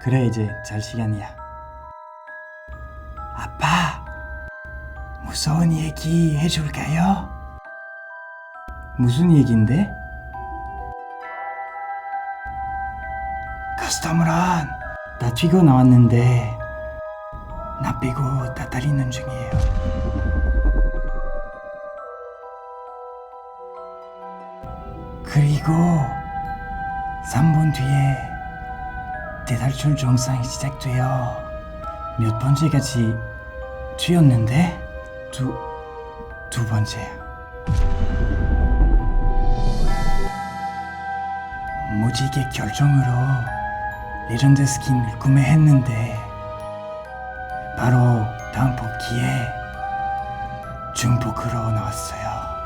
그래 이제 잘 시간이야. 아빠, 무서운 얘기 해줄까요? 무슨 얘긴데? 커스터머런, 나 튀고 나왔는데 나 빼고 다 달리는 중이에요. 그리고 3분 뒤에 대탈출 증상이 시작돼요. 몇 번째 같이 튀었는데 두, 두 번째요. 무지개 결정으로 레전드 스킨을 구매했는데 바로 다음 뽑기에 중복으로 나왔어요.